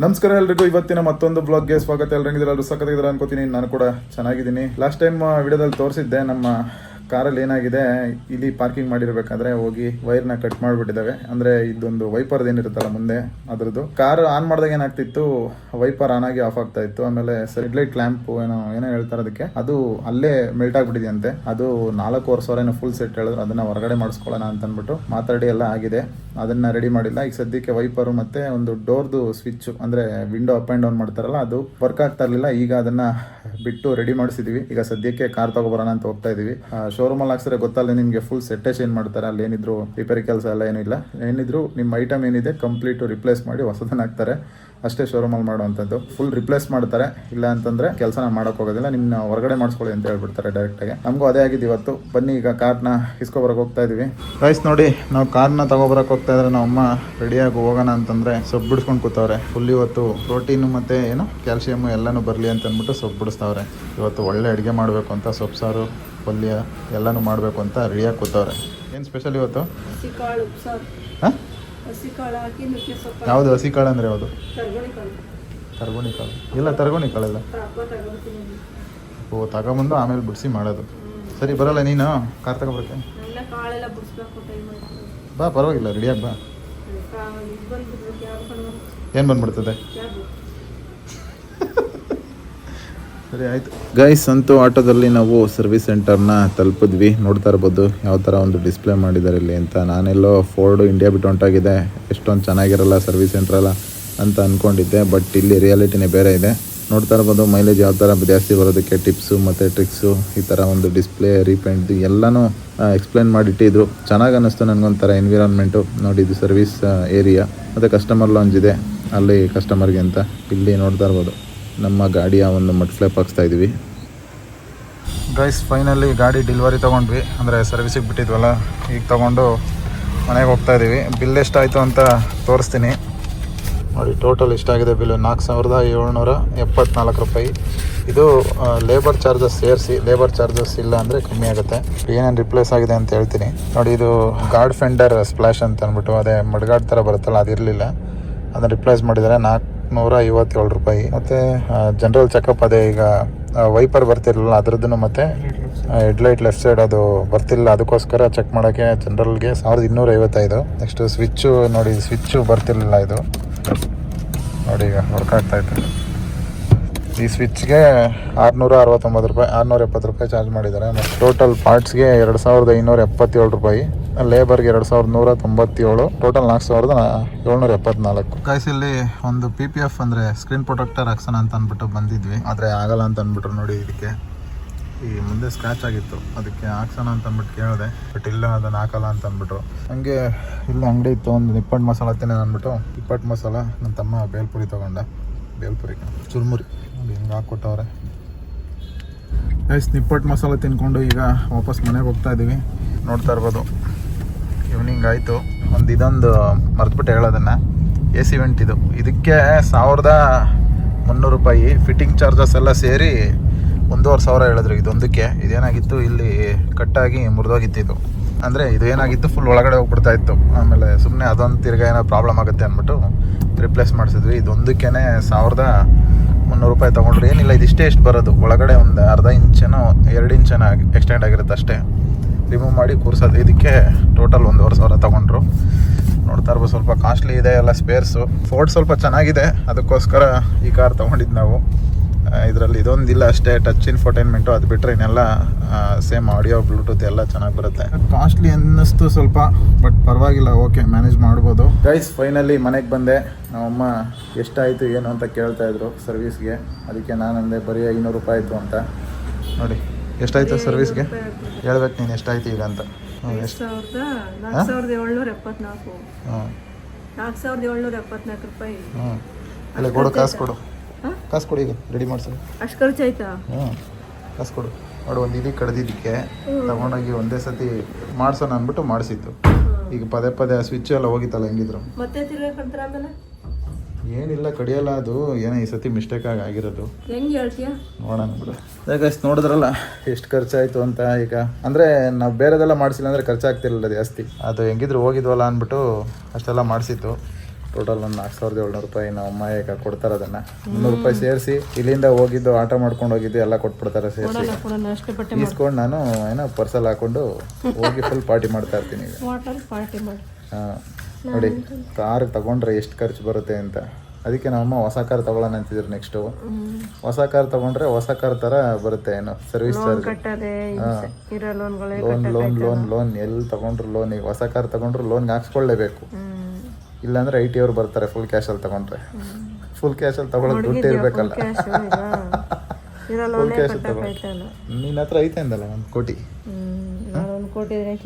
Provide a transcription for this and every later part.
ನಮಸ್ಕಾರ ಎಲ್ರಿಗೂ, ಇವತ್ತಿನ ಮತ್ತೊಂದು ಬ್ಲಾಗ್ಗೆ ಸ್ವಾಗತ. ಎಲ್ಲರೂ ಸಖತ್ತಾಗಿದ್ದಾರೆ ಅನ್ಕೋತೀನಿ. ನಾನು ಕೂಡ ಚೆನ್ನಾಗಿದ್ದೀನಿ. ಲಾಸ್ಟ್ ಟೈಮ್ ವಿಡಿಯೋದಲ್ಲಿ ತೋರಿಸಿದ್ದೆ ನಮ್ಮ ಕಾರಲ್ಲಿ ಏನಾಗಿದೆ, ಇಲ್ಲಿ ಪಾರ್ಕಿಂಗ್ ಮಾಡಿರ್ಬೇಕಾದ್ರೆ ಹೋಗಿ ವೈರ್ನ ಕಟ್ ಮಾಡಿಬಿಟ್ಟಿದ್ದಾವೆ. ಅಂದ್ರೆ ಇದೊಂದು ವೈಪರ್ದು ಏನಿರುತ್ತಲ್ಲ ಮುಂದೆ, ಅದರದ್ದು. ಕಾರ್ ಆನ್ ಮಾಡಿದಾಗ ಏನಾಗ್ತಿತ್ತು ವೈಪರ್ ಆನ್ ಆಗಿ ಆಫ್ ಆಗ್ತಾ ಇತ್ತು. ಆಮೇಲೆ ಸೈಡ್ ಲೈಟ್ ಲ್ಯಾಂಪ್ ಏನೋ ಏನೋ ಹೇಳ್ತಾರೆ ಅದಕ್ಕೆ. ಅದು ಅಲ್ಲೇ ಮೆಲ್ಟ್ ಆಗ್ಬಿಟ್ಟಿದೆಯಂತೆ. ಅದು ನಾಲ್ಕೂವರೆ ಸಾವಿರ ಏನೋ ಫುಲ್ ಸೆಟ್ ಹೇಳಿದ್ರು, ಅದನ್ನ ಹೊರಗಡೆ ಮಾಡಿಸ್ಕೊಳ್ಳೋಣ ಅಂತ ಅಂದ್ಬಿಟ್ಟು ಮಾತಾಡಿ ಎಲ್ಲ ಆಗಿದೆ. ಅದನ್ನ ರೆಡಿ ಮಾಡಿಲ್ಲ. ಈಗ ಸದ್ಯಕ್ಕೆ ವೈಪರ್ ಮತ್ತೆ ಒಂದು ಡೋರ್ದು ಸ್ವಿಚ್ ಅಂದ್ರೆ ವಿಂಡೋ ಅಪ್ ಆ್ಯಂಡ್ ಡೌನ್ ಮಾಡ್ತಾರಲ್ಲ, ಅದು ವರ್ಕ್ ಆಗ್ತಾ ಇರಲಿಲ್ಲ. ಈಗ ಅದನ್ನ ಬಿಟ್ಟು ರೆಡಿ ಮಾಡಿಸಿದೀವಿ. ಈಗ ಸದ್ಯಕ್ಕೆ ಕಾರ್ ತಗೊಬರೋಣ ಅಂತ ಹೋಗ್ತಾ ಇದೀವಿ. ಶೋರೂಮ್ ಅಲ್ಲಿ ಹಾಕ್ಸಿದ್ರೆ ಗೊತ್ತಲ್ಲ ನಿಮ್ಗೆ ಫುಲ್ ಸೆಟ್ಟೇ ಚೇಂಜ್ ಮಾಡ್ತಾರೆ, ಅಲ್ಲಿ ಏನಿದ್ರು ರಿಪೇರಿ ಕೆಲಸ ಎಲ್ಲ ಏನಿಲ್ಲ. ಏನಿದ್ರು ನಿಮ್ಮ ಐಟಮ್ ಏನಿದೆ ಕಂಪ್ಲೀಟ್ ರಿಪ್ಲೇಸ್ ಮಾಡಿ ಹೊಸದನ್ನ ಹಾಕ್ತಾರೆ. ಅಷ್ಟೇ ಶೋರೂಮ್ ಅಲ್ಲಿ ಮಾಡುವಂಥದ್ದು. ಫುಲ್ ರಿಪ್ಲೇಸ್ ಮಾಡ್ತಾರೆ. ಇಲ್ಲ ಅಂತಂದ್ರೆ ಕೆಲಸನ ಮಾಡಕ್ ಹೋಗೋದಿಲ್ಲ. ನಿಮ್ನ ಹೊರಗಡೆ ಮಾಡಿಸ್ಕೊಳ್ಳಿ ಅಂತ ಹೇಳ್ಬಿಡ್ತಾರೆ ಡೈರೆಕ್ಟ್ ಆಗಿ. ನಮಗೂ ಅದೇ ಆಗಿದೆ ಇವತ್ತು. ಬನ್ನಿ ಈಗ ಕಾರ್ನ ಇಸ್ಕೊಬರಕ್ ಹೋಗ್ತಾ ಇದೀವಿ. ರೈಸ್ ನೋಡಿ ನಾವು ಕಾರ್ನ ತಗೋಬರಕ್ಕೆ ಹೋಗ್ತಾ ಇದ್ರೆ ನಮ್ಮ ಅಮ್ಮ ರೆಡಿಯಾಗಿ ಹೋಗೋಣ ಅಂತಂದ್ರೆ ಸೊಪ್ಪು ಬಿಡಿಸ್ಕೊಂಡು ಕೂತವ್ರೆ. ಫುಲ್ ಇವತ್ತು ಪ್ರೋಟೀನು ಮತ್ತೆ ಏನು ಕ್ಯಾಲ್ಸಿಯಮ್ ಎಲ್ಲಾನು ಬರಲಿ ಅಂತ ಅಂದ್ಬಿಟ್ಟು ಸೊಪ್ಪು ಬಿಡಿಸ್ತಾವ್ರೆ. ಇವತ್ತು ಒಳ್ಳೆ ಅಡುಗೆ ಮಾಡಬೇಕು ಅಂತ ಸೊಪ್ಪು ಸಾರು ಪಲ್ಯ ಎಲ್ಲಾನು ಮಾಡಬೇಕು ಅಂತ ರೆಡಿಯಾಗಿ ಕೂತವ್ರೆ. ಏನು ಸ್ಪೆಷಲ್ ಇವತ್ತು? ಹಾಂ? ಹಸಿ ಕಾಳು ಹಾಕಿ ನುಗ್ಗೆ ಸೊಪ್ಪು ಯಾವುದು ಹಸಿ ಕಾಳು ಅಂದರೆ ಯಾವುದು? ತರ್ಗಣಿ ಕಾಳು. ತರ್ಗುಣಿ ಕಾಳು. ಇಲ್ಲ ತರ್ಗೋಣಿ ಕಾಳೆಲ್ಲ ಹಬ್ಬ ತಗೊಳ್ತೀನಿ ಓ ತಗೊಂಬಂದು ಆಮೇಲೆ ಬಿಡಿಸಿ ಮಾಡೋದು. ಸರಿ ಬರಲ್ಲ ನೀನು? ಕಾರ್ ತಗೊಬರಕ್ಕೆ ಎಲ್ಲ ಕಾಳೆಲ್ಲ ಬಿಡಿಸ್ಬೇಕು ಟೈಮ್ ಆಯ್ತು. ಬಾ ಪರವಾಗಿಲ್ಲ ರೆಡಿಯಾಗಿ ಬಾ. ಇದು ಏನು ಬಂದ್ಬಿಡ್ತದೆ? ಸರಿ, ಆಯ್ತು. ಗೈಸ್ ಅಂತೂ ಆಟೋದಲ್ಲಿ ನಾವು ಸರ್ವಿಸ್ ಸೆಂಟರ್ನ ತಲುಪಿದ್ವಿ. ನೋಡ್ತಾ ಇರ್ಬೋದು ಯಾವ ಥರ ಒಂದು ಡಿಸ್ಪ್ಲೇ ಮಾಡಿದ್ದಾರೆ ಇಲ್ಲಿ ಅಂತ. ನಾನೆಲ್ಲೋ ಫೋರ್ಡು ಇಂಡಿಯಾ ಬಿಟ್ಟು ಹೊಂಟಾಗಿದೆ. ಎಷ್ಟೊಂದು ಚೆನ್ನಾಗಿರಲ್ಲ ಸರ್ವಿಸ್ ಸೆಂಟರ್ ಅಲ್ಲ ಅಂತ ಅಂದ್ಕೊಂಡಿದ್ದೆ ಬಟ್ ಇಲ್ಲಿ ರಿಯಾಲಿಟಿನೇ ಬೇರೆ ಇದೆ. ನೋಡ್ತಾ ಇರ್ಬೋದು ಮೈಲೇಜ್ ಯಾವ ಥರ ಜಾಸ್ತಿ ಬರೋದಕ್ಕೆ ಟಿಪ್ಸು ಮತ್ತು ಟ್ರಿಕ್ಸು ಈ ಥರ ಒಂದು ಡಿಸ್ಪ್ಲೇ ರೀಪೇಂಟ್ ಎಲ್ಲನೂ ಎಕ್ಸ್ಪ್ಲೇನ್ ಮಾಡಿಟ್ಟಿದ್ರು. ಚೆನ್ನಾಗಿ ಅನ್ನಿಸ್ತು ನನಗೊಂಥರ ಎನ್ವಿರಾನ್ಮೆಂಟು ನೋಡಿ, ಇದು ಸರ್ವಿಸ್ ಏರಿಯಾ ಮತ್ತು ಕಸ್ಟಮರ್ ಲಾಂಜ್ ಇದೆ. ಅಲ್ಲಿ ಕಸ್ಟಮರ್ಗೆ ಅಂತ. ಇಲ್ಲಿ ನೋಡ್ತಾ ಇರ್ಬೋದು. ನಮ್ಮ ಗಾಡಿಯ ಒಂದು ಮಡ್ ಫ್ಲಾಪ್ ಹಾಕ್ಸ್ತಾ ಇದ್ದೀವಿ. ಗೈಸ್ ಫೈನಲಿ ಗಾಡಿ ಡೆಲಿವರಿ ತೊಗೊಂಡ್ವಿ. ಅಂದರೆ ಸರ್ವಿಸಿಗೆ ಬಿಟ್ಟಿದ್ವಲ್ಲ, ಈಗ ತೊಗೊಂಡು ಮನೆಗೆ ಹೋಗ್ತಾ ಇದ್ದೀವಿ ಬಿಲ್ ಎಷ್ಟಾಯಿತು ಅಂತ ತೋರಿಸ್ತೀನಿ. ನೋಡಿ ಟೋಟಲ್ ಎಷ್ಟಾಗಿದೆ ಬಿಲ್ಲು ನಾಲ್ಕು ಸಾವಿರದ ಏಳ್ನೂರ ಎಪ್ಪತ್ನಾಲ್ಕು ರೂಪಾಯಿ. ಇದು ಲೇಬರ್ ಚಾರ್ಜಸ್ ಸೇರಿಸಿ ಲೇಬರ್ ಚಾರ್ಜಸ್ ಇಲ್ಲ ಅಂದರೆ ಕಮ್ಮಿ ಆಗುತ್ತೆ. ಏನೇನು ರಿಪ್ಲೇಸ್ ಆಗಿದೆ ಅಂತ ಹೇಳ್ತೀನಿ. ನೋಡಿ, ಇದು ಗಾರ್ಡ್ ಫೆಂಡರ್ ಸ್ಪ್ಲಾಶ್ ಅಂತ ಅಂದ್ಬಿಟ್ಟು, ಅದೇ ಮಡ್ಗಾಡ್ ಥರ ಬರುತ್ತಲ್ಲ, ಅದಿರಲಿಲ್ಲ. ಅದನ್ನು ರಿಪ್ಲೇಸ್ ಮಾಡಿದ್ದಾರೆ ನಾಲ್ಕುನೂರ ಐವತ್ತೇಳು ರೂಪಾಯಿ. ಮತ್ತೆ ಜನರಲ್ ಚೆಕಪ್ ಅದೇ ಈಗ ವೈಪರ್ ಬರ್ತಿರಲಿಲ್ಲ ಅದ್ರದ್ದು ಮತ್ತು ಹೆಡ್ಲೈಟ್ ಲೆಫ್ಟ್ ಸೈಡ್ ಅದು ಬರ್ತಿಲ್ಲ ಅದಕ್ಕೋಸ್ಕರ ಚೆಕ್ ಮಾಡೋಕ್ಕೆ ಜನರಲ್ಗೆ ಸಾವಿರದ ಇನ್ನೂರ ಐವತ್ತೈದು ನೆಕ್ಸ್ಟ್ ಸ್ವಿಚ್ಚು ನೋಡಿ ಸ್ವಿಚ್ಚು ಬರ್ತಿರಲಿಲ್ಲ ಇದು. ನೋಡಿ ಈಗ ವರ್ಕ್ ಆಗ್ತಾ ಇತ್ತು ಈ ಸ್ವಿಚ್ಗೆ ಆರುನೂರ ಅರವತ್ತೊಂಬತ್ತು ರೂಪಾಯಿ, ಆರುನೂರ ಎಪ್ಪತ್ತು ರೂಪಾಯಿ ಚಾರ್ಜ್ ಮಾಡಿದ್ದಾರೆ. ಮತ್ತು ಟೋಟಲ್ ಪಾರ್ಟ್ಸ್ಗೆ ಎರಡು ಸಾವಿರದ ಐನೂರ ಎಪ್ಪತ್ತೇಳು ರೂಪಾಯಿ. ಲೇಬರ್ಗೆ ಎರಡು ಸಾವಿರದ ನೂರ ತೊಂಬತ್ತೇಳು ಟೋಟಲ್ ನಾಲ್ಕು ಸಾವಿರದ ಏಳ್ನೂರ ಎಪ್ಪತ್ನಾಲ್ಕು ಇಲ್ಲಿ ಒಂದು ಪಿ ಪಿ ಎಫ್ ಅಂದರೆ ಸ್ಕ್ರೀನ್ ಪ್ರೊಟೆಕ್ಟರ್ ಹಾಕ್ಸೋಣ ಅಂತ ಅಂದ್ಬಿಟ್ಟು ಬಂದಿದ್ವಿ. ಆದರೆ ಆಗಲ್ಲ ಅಂತ ಅಂದ್ಬಿಟ್ರು ನೋಡಿ ಇದಕ್ಕೆ. ಈ ಮುಂದೆ ಸ್ಕ್ರಾಚ್ ಆಗಿತ್ತು. ಅದಕ್ಕೆ ಹಾಕ್ಸೋಣ ಅಂತ ಅಂದ್ಬಿಟ್ಟು ಕೇಳಿದೆ. ಬಟ್ ಇಲ್ಲ, ಅದನ್ನು ಹಾಕಲ್ಲ ಅಂತ ಅಂದ್ಬಿಟ್ರು. ಹಂಗೆ ಇಲ್ಲಿ ಅಂಗಡಿ ಇತ್ತು. ಒಂದು ನಿಪ್ಪಟ್ಟು ಮಸಾಲ ತಿನ್ನ ಅಂದ್ಬಿಟ್ಟು ನಿಪ್ಪಟ್ಟು ಮಸಾಲ ನನ್ನ ತಮ್ಮ ಬೇಲ್ಪುರಿ ತೊಗೊಂಡ. ಬೇಲ್ಪುರಿ ಚುರುಮುರಿ. ನೋಡಿ ಹಿಂಗೆ ಹಾಕ್ಕೊಟ್ಟವ್ರೆ. ಗೈಸ್ ನಿಪ್ಪಟ್ಟು ಮಸಾಲ ತಿನ್ಕೊಂಡು ಈಗ ವಾಪಸ್ ಮನೆಗೆ ಹೋಗ್ತಾ ಇದ್ದೀವಿ ನೋಡ್ತಾ ಇರ್ಬೋದು. ಈವ್ನಿಂಗ್ ಆಯಿತು. ಒಂದು ಇದೊಂದು ಮರೆತುಬಿಟ್ಟೆ ಹೇಳೋದನ್ನು. ಎ ಸಿ ವೆಂಟ್ ಇದು. ಇದಕ್ಕೆ ಸಾವಿರದ ಮುನ್ನೂರು ರೂಪಾಯಿ ಫಿಟ್ಟಿಂಗ್ ಚಾರ್ಜಸ್ ಎಲ್ಲ ಸೇರಿ ಒಂದೂವರೆ ಸಾವಿರ ಹೇಳಿದ್ರು ಇದೊಂದಕ್ಕೆ. ಇದೇನಾಗಿತ್ತು? ಇಲ್ಲಿ ಕಟ್ಟಾಗಿ ಮುರಿದೋಗಿತ್ತು ಇದು. ಅಂದರೆ ಇದು ಏನಾಗಿತ್ತು? ಫುಲ್ ಒಳಗಡೆ ಹೋಗ್ಬಿಡ್ತಾ ಇತ್ತು. ಆಮೇಲೆ ಸುಮ್ಮನೆ ಅದೊಂದು ತಿರ್ಗ ಏನೋ ಪ್ರಾಬ್ಲಮ್ ಆಗುತ್ತೆ ಅಂದ್ಬಿಟ್ಟು ರಿಪ್ಲೇಸ್ ಮಾಡಿಸಿದ್ವಿ. ಇದೊಂದಕ್ಕೇ ಸಾವಿರದ ಮುನ್ನೂರು ರೂಪಾಯಿ ತೊಗೊಂಡ್ರು. ಏನಿಲ್ಲ, ಇದಿಷ್ಟೇ ಎಷ್ಟು ಬರೋದು. ಒಳಗಡೆ ಒಂದು ಅರ್ಧ ಇಂಚನೋ, ಎರಡು ಇಂಚೇನೋ ಎಕ್ಸ್ಟೆಂಡ್ ಆಗಿರುತ್ತೆ ಅಷ್ಟೇ. ರಿಮೂವ್ ಮಾಡಿ ಕೂರ್ಸೋದು ಇದಕ್ಕೆ ಟೋಟಲ್ ಒಂದೂವರೆ ಸಾವಿರ ತೊಗೊಂಡ್ರು. ನೋಡ್ತಾ ಇರ್ಬೋದು, ಸ್ವಲ್ಪ ಕಾಸ್ಟ್ಲಿ ಇದೆ, ಎಲ್ಲ ಸ್ಪೇರ್ಸು ಫೋರ್ಡ್ ಸ್ವಲ್ಪ ಚೆನ್ನಾಗಿದೆ. ಅದಕ್ಕೋಸ್ಕರ ಈ ಕಾರ್ ತೊಗೊಂಡಿದ್ದು ನಾವು. ಇದರಲ್ಲಿ ಇದೊಂದಿಲ್ಲ ಅಷ್ಟೇ ಟಚ್ ಇನ್ಫೋಟೈನ್ಮೆಂಟು ಅದು ಬಿಟ್ಟರೆ ಇನ್ನೆಲ್ಲ ಸೇಮ್ ಆಡಿಯೋ ಬ್ಲೂಟೂತ್ ಎಲ್ಲ ಚೆನ್ನಾಗಿ ಬರುತ್ತೆ. ಕಾಸ್ಟ್ಲಿ ಅನ್ನಿಸ್ತು ಸ್ವಲ್ಪ ಬಟ್ ಪರವಾಗಿಲ್ಲ ಓಕೆ ಮ್ಯಾನೇಜ್ ಮಾಡ್ಬೋದು. ಗೈಸ್ ಫೈನಲಿ ಮನೆಗೆ ಬಂದೆ. ನಮ್ಮಮ್ಮ ಎಷ್ಟಾಯಿತು, ಏನು ಅಂತ ಕೇಳ್ತಾಯಿದ್ರು ಸರ್ವಿಸ್ಗೆ ಅದಕ್ಕೆ ನಾನು ಅಂದೆ ಬರೀ ಐನೂರು ರೂಪಾಯಿ ಆಯಿತು ಅಂತ. ನೋಡಿ. ಎಷ್ಟಾಯಿತು ಸರ್ವಿಸ್ಗೆ? ಹೇಳ್ಬೇಕು ನೀನು ಎಷ್ಟಾಯ್ತು ಈಗ ಅಂತ. ನಾಲ್ಕು ಸಾವಿರದ ಏಳ್ನೂರ ಎಪ್ಪತ್ನಾಲ್ಕು. ನಾಲ್ಕು ಸಾವಿರದ ಏಳ್ನೂರ ಎಪ್ಪತ್ನಾಲ್ಕು ರೂಪಾಯಿ. ಹ್ಞೂ ಇಲ್ಲ ಕೊಡು ಕಾಸು ಕೊಡು. ಕಾಸು ಕೊಡು ಈಗ ರೆಡಿ ಮಾಡ್ಸು ಅಷ್ಟು ಖರ್ಚಾಯ್ತಾ? ಹ್ಞೂ ಕಾಸು ಕೊಡು. ನೋಡು ಒಂದು ಇದಕ್ಕೆ ಕಡ್ದಿದ್ದಕ್ಕೆ ತಗೊಂಡೋಗಿ ಒಂದೇ ಸತಿ ಮಾಡ್ಸೋಣ ಅಂದ್ಬಿಟ್ಟು ಮಾಡಿಸಿತ್ತು. ಈಗ ಪದೇ ಪದೇ ಸ್ವಿಚ್ ಎಲ್ಲ ಹೋಗಿತ್ತಲ್ಲ ಹೆಂಗಿದ್ರು. ಮತ್ತೆ ತಿರ್ಗಾ ಕಡ್ದ್ರ ಆಮೇಲೆ ಏನಿಲ್ಲ ಕಡಿಯಲ್ಲ ಅದು ಏನೋ ಈ ಸತಿ ಮಿಸ್ಟೇಕ್ ಆಗಿ ಆಗಿರೋದು. ಹೆಂಗೆ ಹೇಳ್ತೀಯ? ನೋಡೋಣ ಬಿಡು. ಯಾಕೆ ನೋಡಿದ್ರಲ್ಲ ಎಷ್ಟು ಖರ್ಚಾಯಿತು ಅಂತ ಈಗ. ಅಂದರೆ ನಾವು ಬೇರೆದೆಲ್ಲ ಮಾಡಿಸಿಲ್ಲ ಅಂದರೆ ಖರ್ಚಾಗ್ತಿರಲಿಲ್ಲ ಜಾಸ್ತಿ. ಅದು ಹೆಂಗಿದ್ರು ಹೋಗಿದ್ವಲ್ಲ ಅಂದ್ಬಿಟ್ಟು ಅಷ್ಟೆಲ್ಲ ಮಾಡಿಸಿತ್ತು ಟೋಟಲ್ ಒಂದು ನಾಲ್ಕು ಸಾವಿರದ ಏಳ್ನೂರು ರೂಪಾಯಿ ನಮ್ಮ ಅಮ್ಮ ಈಗ ಕೊಡ್ತಾರೆ ಅದನ್ನು. ಮುನ್ನೂರು ರೂಪಾಯಿ ಸೇರಿಸಿ ಇಲ್ಲಿಂದ ಹೋಗಿದ್ದು ಆಟ ಮಾಡ್ಕೊಂಡು ಹೋಗಿದ್ದು ಎಲ್ಲ ಕೊಟ್ಬಿಡ್ತಾರೆ ಸೇರಿಸಿ. ಈಸ್ಕೊಂಡು ನಾನು ಏನೋ ಪರ್ಸಲ್ ಹಾಕೊಂಡು ಹೋಗಿ ಫುಲ್ ಪಾರ್ಟಿ ಮಾಡ್ತಾ ಇರ್ತೀನಿ ಈಗ. ಹಾಂ. ನೋಡಿ ಕಾರ್ ತಗೊಂಡ್ರೆ ಎಷ್ಟು ಖರ್ಚು ಬರುತ್ತೆ ಅಂತ. ಅದಕ್ಕೆ ನಮ್ಮಮ್ಮ ಹೊಸ ಕಾರ್ ತಗೊಳ್ಳೋಣ ಅಂತಿದ್ರು ನೆಕ್ಸ್ಟು ಹೊಸ ಕಾರ್ ತಗೊಂಡ್ರೆ ಹೊಸ ಕಾರ್ ಥರ ಬರುತ್ತೆ ಏನು service charge loan loan loan loan ಎಲ್ಲಿ ತಗೊಂಡ್ರು ಲೋನ್ ಈಗ ಹೊಸ ಕಾರ್ ತಗೊಂಡ್ರು ಲೋನ್ಗೆ ಹಾಕ್ಸ್ಕೊಳ್ಳೇಬೇಕು. ಇಲ್ಲಾಂದ್ರೆ ಐ ಟಿ ಅವ್ರು ಬರ್ತಾರೆ ಫುಲ್ ಕ್ಯಾಶಲ್ಲಿ ತಗೊಂಡ್ರೆ. ಫುಲ್ ಕ್ಯಾಶಲ್ಲಿ ತಗೊಳ್ಳೋದು ದುಡ್ಡು ಇರಬೇಕಲ್ಲ. ಕ್ಯಾಶ್ ಅಲ್ಲಿ ಇರೋ ಲೋನೇ ಕಟ್ಟಕ್ಕಾಯ್ತಲ್ಲ ನಿನ್ನ ಹತ್ರ ಐತೆ ಅಂದಲ್ಲ ಒಂದು ಕೋಟಿ?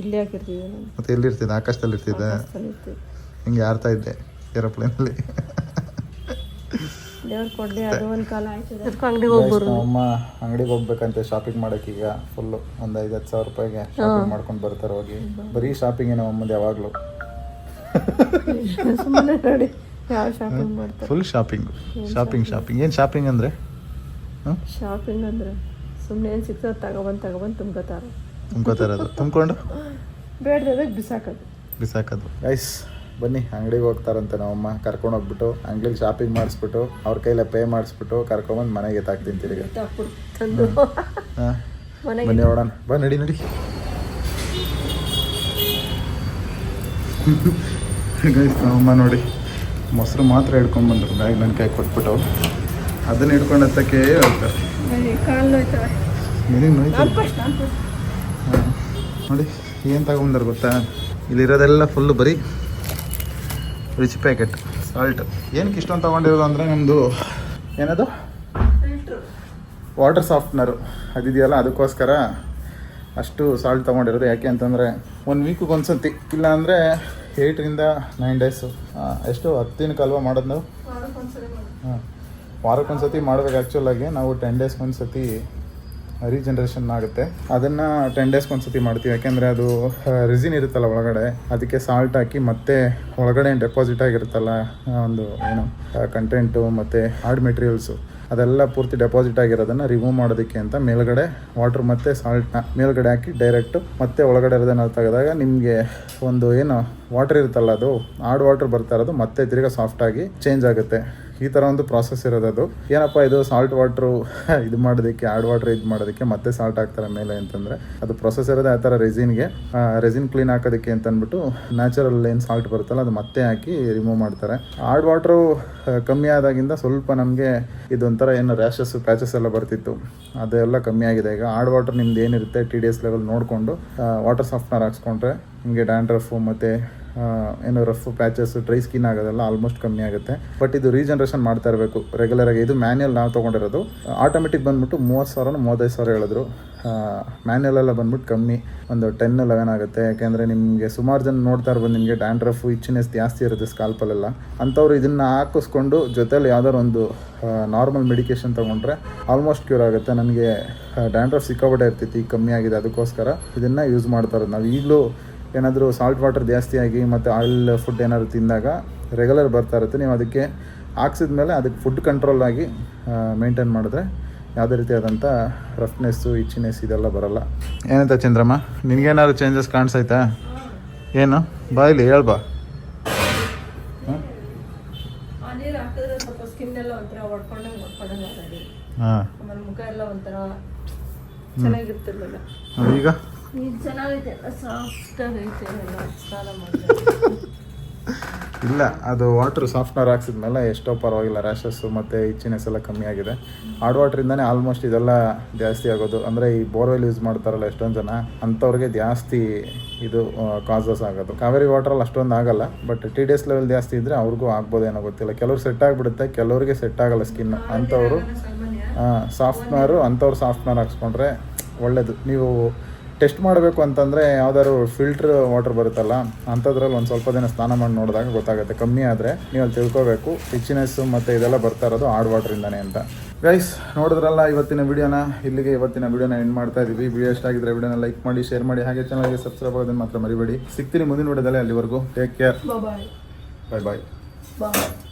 ಇಲ್ಲಿ ಹಾಕಿರ್ತೀವಿ? ಮತ್ತೆ ಎಲ್ಲಿರ್ತಿದ್ದೆ? ಆಕಾಶದಲ್ಲಿ ಇರ್ತಿದ್ದೆ ಹಿಂಗೆ ಆರ್ತಾ ಇದ್ದೆ ಏರೋಪ್ಲೇನಲ್ಲಿ. ದೇವ್ರು ಕೊಡ್ಲಿ ಅದು ಒಂದು ಕಾಲ ಆಯ್ತು ಅದಕ್ಕೆ ಅಂಗಡಿಗೆ ಹೋಗ್ಬರು ಅಮ್ಮ ಅಂಗಡಿಗೆ ಹೋಗ್ಬೇಕಂತೆ ಶಾಪಿಂಗ್ ಮಾಡಕ್ಕೆ ಈಗ ಫುಲ್ಲು ಒಂದು ಐದು ಹತ್ತು ಸಾವಿರ ರೂಪಾಯಿಗೆ ಶಾಪಿಂಗ್ ಮಾಡ್ಕೊಂಡು ಬರ್ತಾರೆ ಹೋಗಿ. ಬರೀ ಶಾಪಿಂಗ್ ನಮ್ಮ ಅಮ್ಮಂದು ಯಾವಾಗಲೂ. ಸುಮ್ಮನೆ ನೋಡಿ ಯಾವ ಶಾಪಿಂಗ್ ಮಾಡ್ತಾರೆ. ಫುಲ್ ಶಾಪಿಂಗ್ ಶಾಪಿಂಗ್ ಶಾಪಿಂಗ್ ಏನು ಶಾಪಿಂಗ್ ಅಂದರೆ? ಹ್ಞೂ ಶಾಪಿಂಗ್ ಅಂದ್ರೆ ಸುಮ್ಮನೆ ಏನು ಸಿಗ್ತದೆ ತಗೊಬಂದು ತಗೊಬಂದು ತುಂಬ್ಕೋತಾರೆ. ತುಂಬ್ಕೋತಾ ಅದು. ತುಂಬ್ಕೊಂಡು? ಅದಕ್ಕೆ ಬಿಸಾಕದು. ಬಿಸಾಕೋದು. ಗೈಸ್ ಬನ್ನಿ ಅಂಗಡಿಗೆ ಹೋಗ್ತಾರಂತೆ ನಮ್ಮಮ್ಮ. ಕರ್ಕೊಂಡು ಹೋಗ್ಬಿಟ್ಟು ಅಂಗಡಿಲಿ ಶಾಪಿಂಗ್ ಮಾಡಿಸ್ಬಿಟ್ಟು ಅವ್ರ ಕೈಲೇ ಪೇ ಮಾಡಿಸ್ಬಿಟ್ಟು ಕರ್ಕೊಂಬಂದು ಮನೆಗೆ ತಾಕ್ತೀನಿ ತಿರುಗಿ. ಹಾಂ. ಬನ್ನಿ ನೋಡೋಣ. ಬಾ ನಡಿ ನಡಿ. ಗೈಸ್ ನಮ್ಮಮ್ಮ ನೋಡಿ ಮೊಸರು ಮಾತ್ರ ಹಿಡ್ಕೊಂಡ್ಬಂದ್ರು ಬ್ಯಾಗ್ ನನ್ನ ಕೈ ಕೊಟ್ಬಿಟ್ಟು. ಅದನ್ನ ಹಿಡ್ಕೊಂಡು ಹತ್ತಕ್ಕೆ. ನೋಡಿ ಏನು ತಗೊಂಡ್ರು ಗೊತ್ತಾ? ಇಲ್ಲಿರೋದೆಲ್ಲ ಫುಲ್ಲು ಬರೀ ರಿಚ್ ಪ್ಯಾಕೆಟ್ ಸಾಲ್ಟ್ ಏನಕ್ಕೆ ಇಷ್ಟೊಂದು ತೊಗೊಂಡಿರೋದು ಅಂದರೆ ನಮ್ಮದು ಏನದು? ವಾಟರ್ ಸಾಫ್ಟ್ನರು ಅದಿದೆಯಲ್ಲ ಅದಕ್ಕೋಸ್ಕರ ಅಷ್ಟು ಸಾಲ್ಟ್ ತೊಗೊಂಡಿರೋದು. ಯಾಕೆ ಅಂತಂದರೆ ಒಂದು ವೀಕಿಗೆ ಒಂದು ಸತಿ ಇಲ್ಲಾಂದರೆ ಏಯ್ಟ್ರಿಂದ ನೈನ್ ಡೇಸು ಎಷ್ಟು? ಹತ್ತು ದಿನಕ್ಕೆ ಅಲ್ವಾ ಮಾಡೋದು. ನಾವು ಹಾಂ ವಾರಕ್ಕೊಂದು ಸತಿ ಮಾಡ್ಬೇಕು ಆ್ಯಕ್ಚುಲಾಗಿ ನಾವು ಟೆನ್ ಡೇಸ್ಗೆ ಒಂದು ಸತಿ ರೀಜನ್ರೇಷನ್ ಆಗುತ್ತೆ. ಅದನ್ನು ಟೆನ್ ಡೇಸ್ಗೆ ಒಂದು ಸತಿ ಮಾಡ್ತೀವಿ. ಯಾಕೆಂದರೆ ಅದು ರಿಸಿನ್ ಇರುತ್ತಲ್ಲ ಒಳಗಡೆ. ಅದಕ್ಕೆ ಸಾಲ್ಟ್ ಹಾಕಿ ಮತ್ತೆ ಒಳಗಡೆ ಡೆಪಾಸಿಟ್ ಆಗಿರುತ್ತಲ್ಲ ಒಂದು, ಏನು ಕಂಟೆಂಟು ಮತ್ತು ಹಾರ್ಡ್ ಮೆಟೀರಿಯಲ್ಸು ಅದೆಲ್ಲ ಪೂರ್ತಿ ಡೆಪಾಸಿಟ್ ಆಗಿರೋದನ್ನು ರಿಮೂವ್ ಮಾಡೋದಕ್ಕೆ ಅಂತ ಮೇಲ್ಗಡೆ ವಾಟ್ರ್ ಮತ್ತೆ ಸಾಲ್ಟ್ನ ಮೇಲ್ಗಡೆ ಹಾಕಿ ಡೈರೆಕ್ಟು ಮತ್ತೆ ಒಳಗಡೆ ಇರೋದನ್ನ ತೆಗೆದಾಗ ನಿಮಗೆ ಒಂದು, ಏನು ವಾಟರ್ ಇರುತ್ತಲ್ಲ ಅದು ಹಾರ್ಡ್ ವಾಟರ್ ಬರ್ತಾ ಇರೋದು ಮತ್ತೆ ತಿರ್ಗಾ ಸಾಫ್ಟಾಗಿ ಚೇಂಜ್ ಆಗುತ್ತೆ. ಈ ಥರ ಒಂದು ಪ್ರಾಸೆಸ್ ಇರೋದು ಅದು. ಏನಪ್ಪ ಇದು ಸಾಲ್ಟ್ ವಾಟ್ರು ಇದು ಮಾಡೋದಕ್ಕೆ ಆಡ್ ವಾಟ್ರ್ ಇದು ಮಾಡೋದಕ್ಕೆ ಮತ್ತೆ ಸಾಲ್ಟ್ ಹಾಕ್ತಾರೆ ಮೇಲೆ ಅಂತಂದರೆ ಅದು ಪ್ರೊಸೆಸ್ ಇರೋದೇ ಆ ಥರ ರೆಸಿನ್ಗೆ ರೆಸಿನ್ ಕ್ಲೀನ್ ಹಾಕೋದಕ್ಕೆ ಅಂತ ಅಂದ್ಬಿಟ್ಟು ನ್ಯಾಚುರಲ್ ಏನು ಸಾಲ್ಟ್ ಬರುತ್ತಲ್ಲ ಅದು ಮತ್ತೆ ಹಾಕಿ ರಿಮೂವ್ ಮಾಡ್ತಾರೆ. ಹಾರ್ಡ್ ವಾಟ್ರು ಕಮ್ಮಿ ಆದಾಗಿಂದ ಸ್ವಲ್ಪ ನಮಗೆ ಇದೊಂಥರ ಏನು ರ್ಯಾಷಸ್ ಪ್ಯಾಚಸ್ ಎಲ್ಲ ಬರ್ತಿತ್ತು. ಅದೆಲ್ಲ ಕಮ್ಮಿ ಆಗಿದೆ. ಈಗ ಆಡ್ ವಾಟರ್ ನಿಮ್ದು ಏನಿರುತ್ತೆ ಟಿ ಡಿ ಎಸ್ ಲೆವೆಲ್ ನೋಡಿಕೊಂಡು ವಾಟರ್ ಸಾಫ್ಟ್ನರ್ ಹಾಕ್ಸ್ಕೊಂಡ್ರೆ ನಿಮಗೆ ಡ್ಯಾಂಡ್ರಫು ಮತ್ತು ಏನು ರಫ್ ಪ್ಯಾಚಸ್ ಡ್ರೈ ಸ್ಕಿನ್ ಆಗೋದೆಲ್ಲ ಆಲ್ಮೋಸ್ಟ್ ಕಮ್ಮಿ ಆಗುತ್ತೆ. ಬಟ್ ಇದು ರೀಜನ್ರೇಷನ್ ಮಾಡ್ತಾ ಇರಬೇಕು. ರೆಗ್ಯುಲರ್ ಆಗಿ ಇದು ಮ್ಯಾನ್ಯಲ್ ನಾವು ತೊಗೊಂಡಿರೋದು. ಆಟೋಮೆಟಿಕ್ ಬಂದ್ಬಿಟ್ಟು ಮೂವತ್ತು ಸಾವಿರ ಮೂವತ್ತೈದು ಸಾವಿರ ಹೇಳಿದ್ರು. ಮ್ಯಾನ್ಯಲ್ ಎಲ್ಲ ಬಂದ್ಬಿಟ್ಟು ಕಮ್ಮಿ. ಒಂದು ಟೆನ್ ಲೆವೆನ್ ಆಗುತ್ತೆ. ಯಾಕೆಂದರೆ ನಿಮಗೆ ಸುಮಾರು ಜನ ನೋಡ್ತಾ ಇರ್ಬೋದು, ನಿಮಗೆ ಡ್ಯಾಂಡ್ರಫ್ ಇಚ್ಚಿನೆಸ್ ಜಾಸ್ತಿ ಇರುತ್ತೆ ಸ್ಕಾಲ್ಪಲ್ಲೆಲ್ಲ ಅಂಥವ್ರು ಇದನ್ನು ಹಾಕಿಸ್ಕೊಂಡು ಜೊತೆಲಿ ಯಾವ್ದಾದ್ರು ಒಂದು ನಾರ್ಮಲ್ ಮೆಡಿಕೇಶನ್ ತೊಗೊಂಡ್ರೆ ಆಲ್ಮೋಸ್ಟ್ ಕ್ಯೂರ್ ಆಗುತ್ತೆ. ನನಗೆ ಡ್ಯಾಂಡ್ರಫ್ ಸಿಕ್ಕಾಪಟ್ಟೆ ಇರ್ತೈತಿ ಕಮ್ಮಿ ಆಗಿದೆ. ಅದಕ್ಕೋಸ್ಕರ ಇದನ್ನು ಯೂಸ್ ಮಾಡ್ತಾರೆ ನಾವು ಈಗಲೂ ಏನಾದರೂ ಸಾಲ್ಟ್ ವಾಟರ್ ಜಾಸ್ತಿ ಆಗಿ ಮತ್ತು ಆಯಿಲ್ ಫುಡ್ ಏನಾದ್ರು ತಿಂದಾಗ ರೆಗ್ಯುಲರ್ ಬರ್ತಾ ಇರುತ್ತೆ. ನೀವು ಅದಕ್ಕೆ ಹಾಕ್ಸಿದ ಮೇಲೆ ಅದಕ್ಕೆ ಫುಡ್ ಕಂಟ್ರೋಲ್ ಆಗಿ ಮೇಂಟೈನ್ ಮಾಡಿದ್ರೆ ಯಾವುದೇ ರೀತಿಯಾದಂಥ ರಫ್ನೆಸ್ಸು ಇಚ್ಚಿನೆಸ್ ಇದೆಲ್ಲ ಬರಲ್ಲ. ಏನಂತ ಚಂದ್ರಮ್ಮ ನಿನಗೇನಾದ್ರು ಚೇಂಜಸ್ ಕಾಣಿಸೈತಾ? ಏನು? ಬಾ ಇಲ್ಲಿ ಹೇಳ್ಬಾ. ಹಾಂ? ಈಗ? ಚೆನ್ನಾಗೈತೆ ಎಲ್ಲ ಸ್ನಾನ ಮಾಡಿದ್ರೆ ಇಲ್ಲ ಅದು ವಾಟ್ರ್ ಸಾಫ್ಟ್ನರ್ ಹಾಕ್ಸಿದ್ಮೇಲೆ ಎಷ್ಟೋ ಪರವಾಗಿಲ್ಲ ರ್ಯಾಷಸ್ಸು ಮತ್ತು ಇಚ್ಚಿನೆಸ್ ಎಲ್ಲ ಕಮ್ಮಿ ಆಗಿದೆ. ಹಾರ್ಡ್ ವಾಟ್ರಿಂದನೇ ಆಲ್ಮೋಸ್ಟ್ ಇದೆಲ್ಲ ಜಾಸ್ತಿ ಆಗೋದು. ಅಂದರೆ ಈ ಬೋರ್ವೆಲ್ ಯೂಸ್ ಮಾಡ್ತಾರಲ್ಲ ಎಷ್ಟೊಂದು ಜನ ಅಂಥವ್ರಿಗೆ ಜಾಸ್ತಿ ಇದು ಕಾಸಸ್ ಆಗೋದು. ಕಾವೇರಿ ವಾಟ್ರಲ್ಲಿ ಅಷ್ಟೊಂದು ಆಗಲ್ಲ but T D S level ಜಾಸ್ತಿ ಇದ್ದರೆ ಅವ್ರಿಗೂ ಆಗ್ಬೋದೇನೋ ಗೊತ್ತಿಲ್ಲ. ಕೆಲವ್ರು ಸೆಟ್ ಆಗಿಬಿಡುತ್ತೆ ಕೆಲವ್ರಿಗೆ ಸೆಟ್ ಆಗಲ್ಲ ಸ್ಕಿನ್ ಅಂಥವ್ರು ಸಾಫ್ಟ್ನರು ಅಂಥವ್ರು ಸಾಫ್ಟ್ನರ್ ಹಾಕ್ಸ್ಕೊಂಡ್ರೆ ಒಳ್ಳೇದು. ನೀವು ಟೆಸ್ಟ್ ಮಾಡಬೇಕು ಅಂತಂದರೆ ಯಾವ್ದಾದ್ರು ಫಿಲ್ಟ್ರ್ ವಾಟರ್ ಬರುತ್ತಲ್ಲ ಅಂಥದ್ರಲ್ಲಿ ಒಂದು ಸ್ವಲ್ಪ ದಿನ ಸ್ನಾನ ಮಾಡಿ ನೋಡಿದಾಗ ಗೊತ್ತಾಗುತ್ತೆ. ಕಮ್ಮಿ ಆದರೆ ನೀವು ಅಲ್ಲಿ ತಿಳ್ಕೋಬೇಕು. ರಿಚ್ನೆಸ್ಸು ಮತ್ತು ಇದೆಲ್ಲ ಬರ್ತಾ ಇರೋದು ಹಾರ್ಡ್ ವಾಟ್ರಿಂದನೇ ಅಂತ. ಗೈಸ್ ನೋಡಿದ್ರಲ್ಲ ಇವತ್ತಿನ ವಿಡಿಯೋನ? ಇಲ್ಲಿಗೆ ಇವತ್ತಿನ ವಿಡಿಯೋನ ಎಂಡ್ ಮಾಡ್ತಾ ಇದ್ದೀವಿ ವಿಡಿಯೋ ಇಷ್ಟ ಆಗಿದ್ರೆ ವಿಡಿಯೋನ ಲೈಕ್ ಮಾಡಿ ಶೇರ್ ಮಾಡಿ. ಹಾಗೆ ಚೆನ್ನಾಗಿ ಸಬ್ಸ್ಕ್ರೈಬ್ ಆಗೋದನ್ನು ಮಾತ್ರ ಮರಿಬೇಡಿ. ಸಿಗ್ತೀನಿ ಮುಂದಿನ ವಿಡಿಯೋದಲ್ಲಿ ಅಲ್ಲಿವರೆಗೂ. ಟೇಕ್ ಕೇರ್ ಬಾಯ್ ಬಾಯ್ ಬಾಯ್